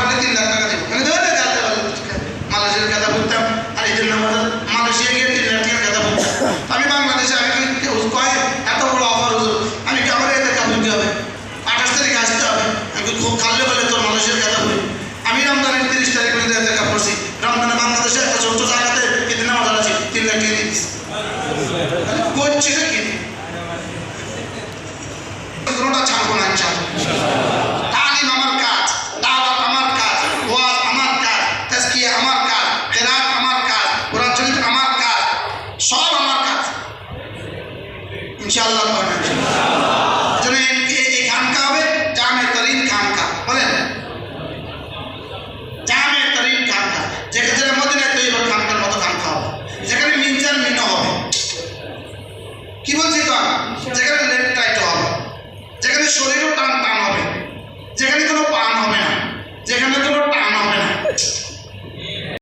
পড়লে তিন লাখ টাকা দেবো। আমি দেবো না গাতে পারলে মালয়েশিয়ার গাদা পড়তাম আর ঈদের নামাজ মালয়েশিয়া গিয়ে তিন লাখ টাকার গাদা পড়তাম আমি বাংলাদেশে, আমি কয়? এত বড় অফার হুজুর আমি কি আমার এদের কাপড় দিতে হবে? আঠাশ তারিখে আসতে হবে। আমি খুব খাললে বলে তোর মালয়েশিয়ার গাদা পড়ি আমি রমজানের তিরিশ তারিখ পর্যন্ত এদের কাপড় পড়ছি রমজানে বাংলাদেশে একটা ছোট্ট জায়গাতে ঈদের নামাজ আছে তিন লাখ টাকা দিচ্ছি করছি কি? কোনোটা ছাড়বো না, ইনশাআল্লাহ। ইনশাআল্লাহ যেন এই খানকা হবে, জামে তরিন খানকা বলেন? জামে তরিন খানকা যেটা যেটা মদিনায় তৈরি খানকার মতো খানকা হবে। যেখানে মিনচার মিনো হবে। কি বলছি তো যেখানে